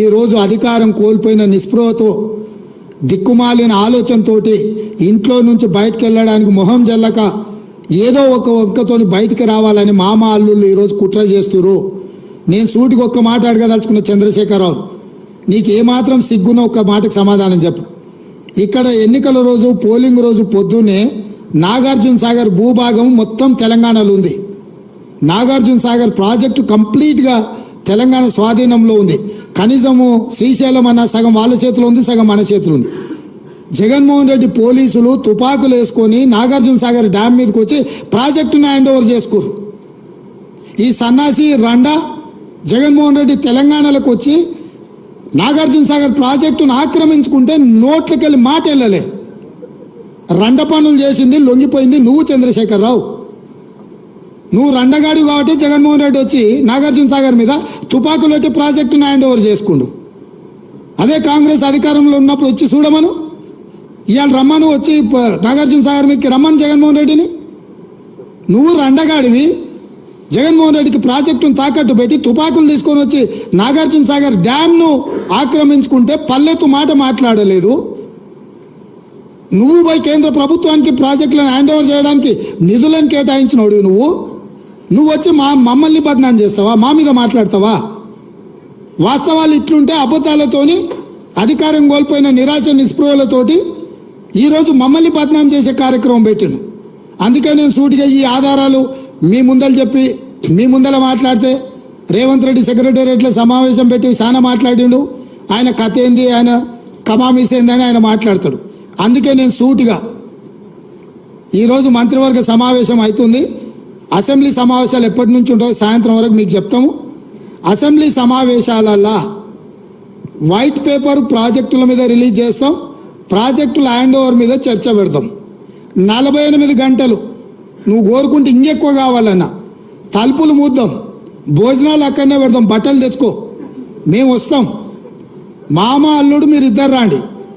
ఈరోజు అధికారం కోల్పోయిన నిస్పృహతో దిక్కుమాలిన ఆలోచనతోటి ఇంట్లో నుంచి బయటకు వెళ్ళడానికి మొహం జల్లక ఏదో ఒక ఒక్కతోని బయటికి రావాలని మామ అల్లుళ్ళు ఈరోజు కుట్ర చేస్తురు నేను సూటికి ఒక్క మాట అడగదలుచుకున్న చంద్రశేఖరరావు నీకు ఏమాత్రం సిగ్గున ఒక్క మాటకు సమాధానం చెప్పు. ఇక్కడ ఎన్నికల రోజు పోలింగ్ రోజు పొద్దున్నే నాగార్జున సాగర్ భూభాగం మొత్తం తెలంగాణలో ఉంది. నాగార్జున సాగర్ ప్రాజెక్టు కంప్లీట్గా తెలంగాణ స్వాధీనంలో ఉంది. కనీసము శ్రీశైలం అన్న సగం వాళ్ళ చేతిలో ఉంది సగం మన చేతిలో ఉంది. జగన్మోహన్ రెడ్డి పోలీసులు తుపాకులు వేసుకొని నాగార్జున సాగర్ డ్యామ్ మీదకి వచ్చి ప్రాజెక్టును హ్యాండ్ ఓవర్ చేసుకోరు ఈ సన్నాసి రండా జగన్మోహన్ రెడ్డి తెలంగాణలోకి వచ్చి నాగార్జున సాగర్ ప్రాజెక్టును ఆక్రమించుకుంటే నోట్లకెళ్ళి మాట వెళ్ళలే రండ పనులు చేసింది లొంగిపోయింది నువ్వు చంద్రశేఖరరావు నువ్వు రండగాడి కాబట్టి జగన్మోహన్ రెడ్డి వచ్చి నాగార్జున సాగర్ మీద తుపాకులు వచ్చి ప్రాజెక్టును హ్యాండ్ ఓవర్ చేసుకుండు. అదే కాంగ్రెస్ అధికారంలో ఉన్నప్పుడు వచ్చి చూడమను. ఇవాళ రమ్మను వచ్చి నాగార్జున సాగర్ మీదకి రమ్మను జగన్మోహన్ రెడ్డిని. నువ్వు రండగాడివి. జగన్మోహన్ రెడ్డికి ప్రాజెక్టును తాకట్టు పెట్టి తుపాకులు తీసుకొని వచ్చి నాగార్జున సాగర్ డ్యామ్ను ఆక్రమించుకుంటే పల్లెత్తు మాట మాట్లాడలేదు. నువ్వు పోయి కేంద్ర ప్రభుత్వానికి ప్రాజెక్టులను హ్యాండ్ ఓవర్ చేయడానికి నిధులను కేటాయించినోడు నువ్వు. నువ్వు వచ్చి మా మమ్మల్ని బదనాం చేస్తావా? మా మీద మాట్లాడతావా? వాస్తవాలు ఇట్లుంటే అబద్ధాలతోని అధికారం కోల్పోయిన నిరాశ నిస్పృహలతోటి ఈరోజు మమ్మల్ని బదనాం చేసే కార్యక్రమం పెట్టాను అందుకే నేను సూటిగా ఈ ఆధారాలు మీ ముందలు చెప్పి మీ ముందర మాట్లాడితే రేవంత్ రెడ్డి సెక్రటేరియట్లో సమావేశం పెట్టి చాలా మాట్లాడిండు. ఆయన కథ ఏంది? ఆయన కమామీస్ ఏందని ఆయన మాట్లాడతాడు. అందుకే నేను సూటిగా ఈరోజు మంత్రివర్గ సమావేశం అవుతుంది. అసెంబ్లీ సమావేశాలు ఎప్పటి నుంచి ఉంటాయో సాయంత్రం వరకు మీకు చెప్తాము. అసెంబ్లీ సమావేశాలల్లా వైట్ పేపర్ ప్రాజెక్టుల మీద రిలీజ్ చేస్తాం. ప్రాజెక్టుల హ్యాండ్ ఓవర్ మీద చర్చ పెడతాం. నలభై ఎనిమిది గంటలు నువ్వు కోరుకుంటే ఇంకెక్కువ కావాలన్నా తలుపులు మూద్దాం. భోజనాలు అక్కడనే పెడదాం బట్టలు తెచ్చుకో. మేము వస్తాం. మామ అల్లుడు మీరు ఇద్దరు రాండి.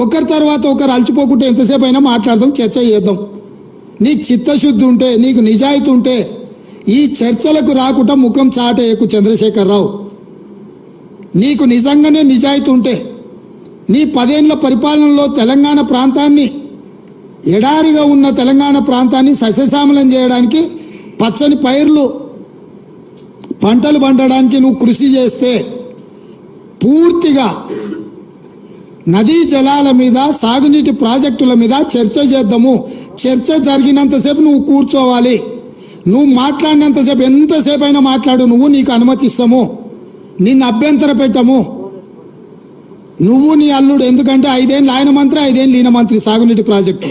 ఒకరి తర్వాత ఒకరు అలచిపోకుంటే ఎంతసేపు అయినా మాట్లాడదాం చర్చ చేద్దాం. నీకు చిత్తశుద్ధి ఉంటే నీకు నిజాయితీ ఉంటే ఈ చర్చలకు రాకుండా ముఖం చాటేయకు చంద్రశేఖరరావు. నీకు నిజంగానే నిజాయితీ ఉంటే నీ పదేళ్ళ పరిపాలనలో తెలంగాణ ప్రాంతాన్ని ఎడారిగా ఉన్న తెలంగాణ ప్రాంతాన్ని సస్యశ్యామలం చేయడానికి పచ్చని పైర్లు పంటలు పండడానికి నువ్వు కృషి చేస్తే పూర్తిగా నదీ జలాల మీద సాగునీటి ప్రాజెక్టుల మీద చర్చ చేద్దాము. చర్చ జరిగినంతసేపు నువ్వు కూర్చోవాలి. నువ్వు మాట్లాడినంతసేపు ఎంతసేపు అయినా మాట్లాడు నువ్వు నీకు అనుమతిస్తాము. నిన్ను అభ్యంతర పెట్టము. నువ్వు నీ అల్లుడు ఎందుకంటే ఐదేళ్ళు ఆయన మంత్రి ఐదేళ్ళు ఈయన మంత్రి సాగునీటి ప్రాజెక్టు.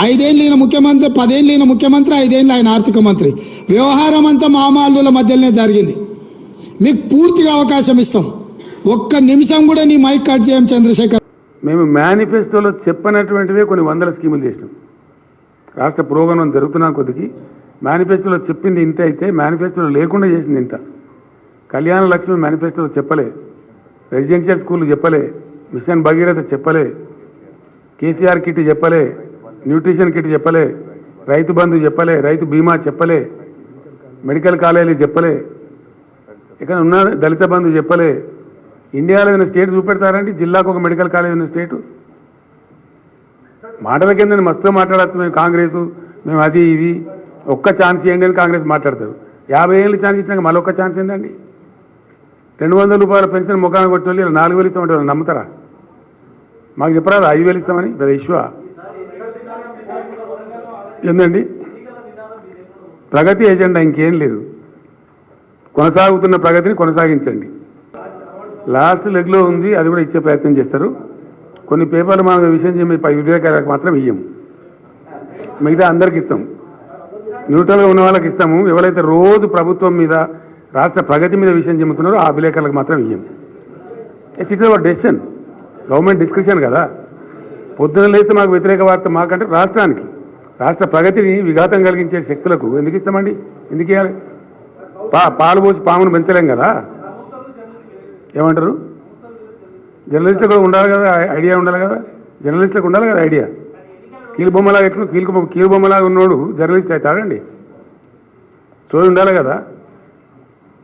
ఐదేళ్ళు ఈయన ముఖ్యమంత్రి పదేళ్ళు ఈయన ముఖ్యమంత్రి ఐదేళ్ళు ఆయన ఆర్థిక మంత్రి. వ్యవహారం అంతా మామ అల్లుల మధ్యలోనే జరిగింది. మీకు పూర్తిగా అవకాశం ఇస్తాం. ఒక్క నిమిషం కూడా నీ మైక్ కట్ చేయం చంద్రశేఖర్. మేము మేనిఫెస్టోలో చెప్పనటువంటివే కొన్ని వందల స్కీములు చేసినాం. రాష్ట్ర ప్రోగ్రాం జరుగుతున్న కొద్దికి మేనిఫెస్టోలో చెప్పింది ఇంత అయితే మేనిఫెస్టోలో లేకుండా చేసింది ఇంత. కళ్యాణ లక్ష్మి మేనిఫెస్టోలో చెప్పలే. రెసిడెన్షియల్ స్కూల్ చెప్పలే. మిషన్ భగీరథ చెప్పలే. కేసీఆర్ కిట్ చెప్పలే. న్యూట్రిషన్ కిట్ చెప్పలే. రైతు బంధు చెప్పలే. రైతు బీమా చెప్పలే. మెడికల్ కాలేజీలు చెప్పలే. ఇక్కడ ఉన్న దళిత బంధు చెప్పలే. ఇండియాలో ఏదైనా స్టేట్ చూపెడతారండి జిల్లాకు ఒక మెడికల్ కాలేజ్ ఉన్న స్టేటు. మాటల కింద మస్తు మాట్లాడచ్చు మేము కాంగ్రెస్ మేము అది ఇది. ఒక్క ఛాన్స్ ఇవ్వండి అని కాంగ్రెస్ మాట్లాడతారు. యాభై ఏళ్ళు ఛాన్స్ ఇచ్చినాక మళ్ళీ ఒక్క ఛాన్స్ ఏంటండి రెండు వందల రూపాయల పెన్షన్ ముఖాన్ని కొట్టి వాళ్ళు నాలుగు వేలు ఇస్తామంటే నమ్ముతారా? మాకు చెప్పరాదు? ఐదు వేలు ఇస్తామని? పెద్ద ఇష్యూ ఏందండి? ప్రగతి ఎజెండా ఇంకేం లేదు. కొనసాగుతున్న ప్రగతిని కొనసాగించండి. లాస్ట్ లెగ్లో ఉంది అది కూడా ఇచ్చే ప్రయత్నం చేస్తారు. కొన్ని పేపర్లు మనం విషయం చెప్పి వివేకాలకు మాత్రం ఇయ్యం. మిగతా అందరికి ఇస్తాం. న్యూట్రల్గా ఉన్న వాళ్ళకి ఇస్తాము. ఎవరైతే రోజు ప్రభుత్వం మీద రాష్ట్ర ప్రగతి మీద విషయం చెబుతున్నారో ఆ విలేకరులకు మాత్రం ఇయ్యం. It's it our decision government discussion కదా. పొద్దున లేస్తే మాకు వ్యతిరేక వార్త మాకంటే రాష్ట్రానికి. రాష్ట్ర ప్రగతిని విఘాతం కలిగించే శక్తులకు ఎందుకు ఇస్తామండి? ఎందుకు ఇవ్వాలి పా పాలు పోసి పామును పెంచలేం కదా. ఏమంటారు? జర్నలిస్టులు కూడా ఉండాలి కదా ఐడియా ఉండాలి కదా? జర్నలిస్టులకు ఉండాలి కదా ఐడియా? కీలు బొమ్మలాగా ఎట్లు కీలు కీలుబొమ్మలాగా కీలు బొమ్మలాగా ఉన్నోడు జర్నలిస్ట్ అవుతాడండి చోయి ఉండాలి కదా?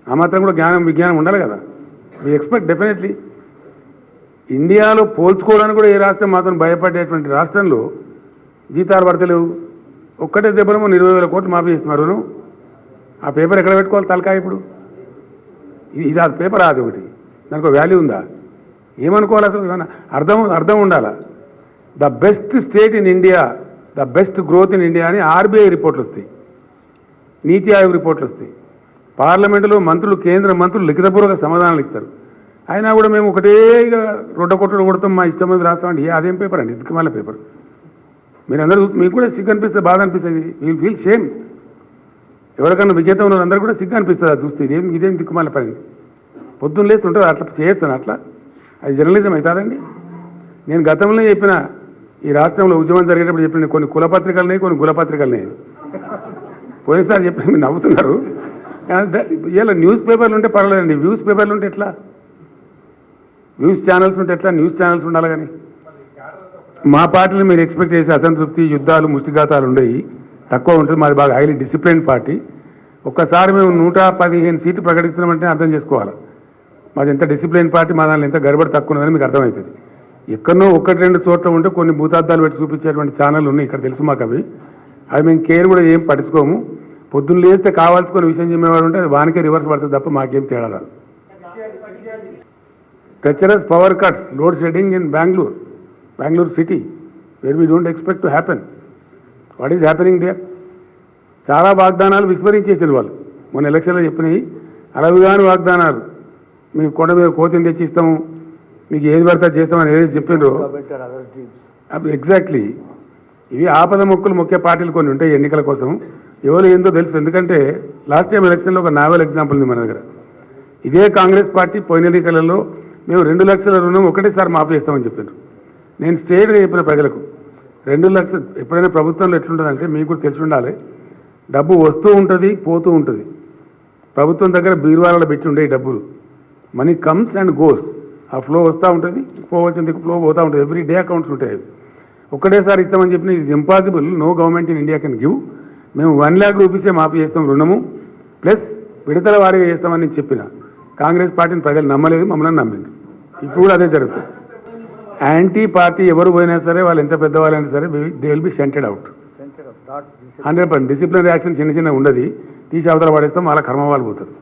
ఆ మాత్రం కూడా జ్ఞానం విజ్ఞానం ఉండాలి కదా? మీ ఎక్స్పెక్ట్ డెఫినెట్లీ ఇండియాలో పోల్చుకోవడానికి కూడా ఏ రాష్ట్రం మాత్రం భయపడేటువంటి రాష్ట్రంలో జీతాలు పడతలేవు ఒక్కటే దెబ్బలో ఇరవై వేల కోట్లు మాఫీ చేస్తున్నారు. ఆ పేపర్ ఎక్కడ పెట్టుకోవాలి తలకాయ ఇప్పుడు? ఇది ఆ పేపర్ అది ఒకటి. దానికి ఒక వాల్యూ ఉందా? ఏమనుకోవాలి అసలు? అర్థం అర్థం ఉండాలా? The best state in India the best growth in India అని ఆర్బీఐ రిపోర్ట్లు వస్తాయి. నీతి ఆయోగ్ రిపోర్ట్లు వస్తాయి. పార్లమెంటులో మంత్రులు కేంద్ర మంత్రులు లిఖితపూర్వక సమాధానాలు ఇస్తారు. అయినా కూడా మేము ఒకటే ఇక రొడ్డ కొట్టడం కొడతాం మా ఇష్టం మీద రాస్తామండి అదేం పేపర్ అండి? ఇదికమాల పేపర్ మీరు అందరూ చూస్తే మీకు కూడా సిగ్గు అనిపిస్తుంది బాధ అనిపిస్తుంది. వీల్ ఫీల్ సేమ్ ఎవరికన్నా విజేత ఉన్న అందరూ కూడా సిగ్గు అనిపిస్తుంది. చూస్తే ఇదేం ఇదేం దిక్కుమాల పని? పొద్దున్న లేసి అట్లా చేయొచ్చాను అట్లా. అది జర్నలిజం అవుతుందండి. నేను గతంలో చెప్పిన ఈ రాష్ట్రంలో ఉద్యమం జరిగేటప్పుడు చెప్పిన కొన్ని కులపత్రికలున్నాయి కొన్ని కులపత్రికలున్నాయి పోయినసారి చెప్పిన మీరు నవ్వుతున్నారు. ఇలా న్యూస్ పేపర్లు ఉంటే పర్వాలేదండి. వ్యూస్ పేపర్లు ఉంటే ఎట్లా? న్యూస్ ఛానల్స్ ఉంటే ఎట్లా? న్యూస్ ఛానల్స్ ఉండాలి కానీ. మా పార్టీలో మీరు ఎక్స్పెక్ట్ చేసే అసంతృప్తి యుద్ధాలు ముష్టిఘాతాలు ఉండేవి. తక్కువ ఉంటుంది. మాది బాగా హైలీ డిసిప్లిన్ పార్టీ. ఒక్కసారి మేము నూట పదిహేను సీట్లు ప్రకటిస్తున్నామంటే అర్థం చేసుకోవాలి. మాది ఎంత డిసిప్లిన్ పార్టీ మా దానిలో ఎంత గడబడి తక్కువ ఉన్నదని మీకు అర్థమవుతుంది. ఎక్కడనో ఒకటి రెండు చోట్ల ఉంటే కొన్ని భూతార్థాలు పెట్టి చూపించేటువంటి ఛానల్ ఉన్నాయి ఇక్కడ తెలుసు మాకు అవి. అవి మేము కేర్ కూడా ఏం పట్టించుకోము. పొద్దున్న లేస్తే కావాల్సుకొని విషయం చెప్పేవాడు ఉంటే అది వానికే రివర్స్ పడుతుంది తప్ప మాకేం తేడా రాదు. Treacherous power cuts, load shedding in Bengaluru Bengaluru city where we don't expect to happen What is happening there? చాలా వాగ్దానాలు విస్మరించేసారు వాళ్ళు. మొన్న ఎలక్షన్లో చెప్పినవి అలవిగాని వాగ్దానాలు. మీకు కొండ మీద కోతిని తెచ్చిస్తాము మీకు ఏది పడితే చేస్తామని ఏదైతే చెప్పిండ్రో ఎగ్జాక్ట్లీ ఇవి ఆపద మొక్కులు ముఖ్య పార్టీలు కొన్ని ఉంటాయి ఎన్నికల కోసం. ఎవరు ఏందో తెలుసు. ఎందుకంటే లాస్ట్ టైం ఎలక్షన్లో ఒక నావెల్ ఎగ్జాంపుల్ ఉంది మన దగ్గర. ఇదే కాంగ్రెస్ పార్టీ పోయిన ఎన్నికలలో మేము రెండు లక్షల రుణం ఒకటేసారి మాఫీ చేస్తామని చెప్పారు నేను స్టేట్గా చెప్పిన ప్రజలకు రెండు లక్షలు ఎప్పుడైనా ప్రభుత్వంలో ఎట్లుంటుందంటే మీకు కూడా తెలిసి ఉండాలి. డబ్బు వస్తూ ఉంటుంది పోతూ ఉంటుంది. ప్రభుత్వం దగ్గర బీరువాలలో పెట్టి ఉండే డబ్బులు. Money comes and goes. ఆ ఫ్లో వస్తూ ఉంటుంది పోవచ్చింది ఫ్లో పోతూ ఉంటుంది. ఎవ్రీ డే అకౌంట్స్ ఉంటాయి అవి. ఒకటేసారి ఇస్తామని చెప్పిన ఇది impossible no government in India can give మేము వన్ ల్యాక్ రూపీసే మాఫీ చేస్తాం రుణము. ప్లస్ విడతల వారీగా చేస్తామని చెప్పిన. కాంగ్రెస్ పార్టీని ప్రజలు నమ్మలేదు మమ్మల్ని నమ్మింది. ఇప్పుడు కూడా అదే జరుగుతుంది. యాంటీ పార్టీ ఎవరు పోయినా సరే వాళ్ళు ఎంత పెద్దవాళ్ళైనా సరే they will be sented out hundred percent discipline reaction చిన్న చిన్న ఉండదు. తీసి అవతల పడేస్తాం వాళ్ళ కర్మ వాళ్ళు పోతారు.